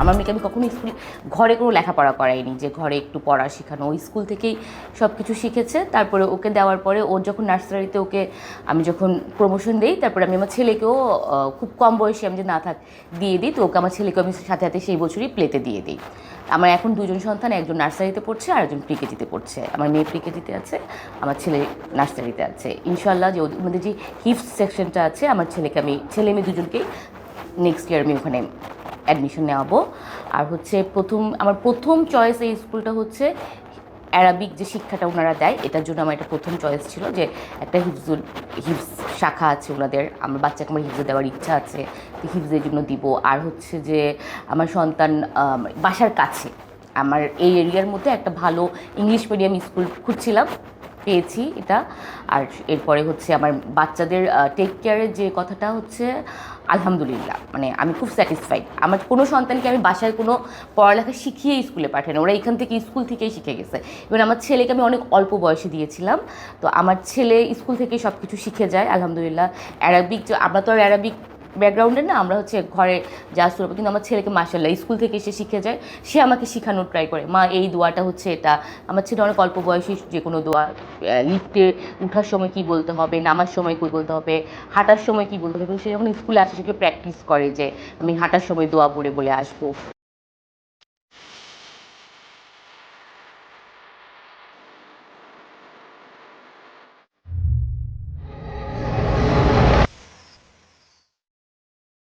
আমার মেয়েকে আমি কখনো স্কুল, ঘরে কোনো লেখাপড়া করাইনি যে ঘরে একটু পড়া শেখানো। ওই স্কুল থেকেই সব কিছু শিখেছে। তারপরে ওকে দেওয়ার পরে ওর যখন নার্সারিতে ওকে আমি যখন প্রমোশন দিই, তারপরে আমি আমার ছেলেকেও খুব কম বয়সে আমি যে না থাক, দিয়ে দিই, তো ওকে আমার ছেলেকে আমি সাথে সাথে সেই বছরই প্লেতে দিয়ে দিই। আমার এখন দুজন সন্তান, একজন নার্সারিতে পড়ছে আর একজন প্রিকেজিতে পড়ছে। আমার মেয়ে প্রিকেজিতে আছে, আমার ছেলে নার্সারিতে আছে। ইনশাল্লাহ যে ওদের যে হিপস সেকশনটা আছে, আমার ছেলেকে আমি, ছেলে মেয়ে দুজনকেই নেক্সট ইয়ার আমি ওখানে অ্যাডমিশন নেওয়াবো। আর হচ্ছে প্রথম, আমার প্রথম চয়েস এই স্কুলটা হচ্ছে অ্যারাবিক যে শিক্ষাটা ওনারা দেয়, এটার জন্য আমার একটা প্রথম চয়েস ছিল যে একটা হিফজুল, হিফজ শাখা আছে ওনাদের। আমার বাচ্চাকে আমার হিফজে দেওয়ার ইচ্ছা আছে, তো হিফজের জন্য দিব। আর হচ্ছে যে আমার সন্তান বাসার কাছে, আমার এই এরিয়ার মধ্যে একটা ভালো ইংলিশ মিডিয়াম স্কুল খুঁজছিলাম। পেয়েছি এটা। আর এরপরে হচ্ছে আমার বাচ্চাদের টেক কেয়ারের যে কথাটা হচ্ছে, আলহামদুলিল্লাহ মানে আমি খুব স্যাটিসফাইড আমার কোনো সন্তানকে আমি বাসায় কোনো পড়ালেখা শিখিয়ে স্কুলে পাঠাই না, ওরা এখান থেকে স্কুল থেকেই শিখে গেছে। এবং আমার ছেলেকে আমি অনেক অল্প বয়সে দিয়েছিলাম, তো আমার ছেলে স্কুল থেকেই সব কিছু শিখে যায়, আলহামদুলিল্লাহ। অ্যারাবিক আমরা তো আর অ্যারাবিক ব্যাকগ্রাউন্ডে না, আমরা হচ্ছে ঘরে যা শুরু কিন্তু আমার ছেলেকে মাসাল্লাহ স্কুল থেকে এসে শিখে যায়, সে আমাকে শেখানোর ট্রাই করে। মা, এই দোয়াটা হচ্ছে এটা। আমার ছেলে অনেক অল্প বয়সী যে কোনো দোয়া লিফটে উঠার সময় কী বলতে হবে, নামার সময় কী বলতে হবে, হাঁটার সময় কী বলতে হবে সে যখন স্কুলে আসে সেকে প্র্যাকটিস করে যে, আমি হাঁটার সময় দোয়া পড়ে বলে আসব?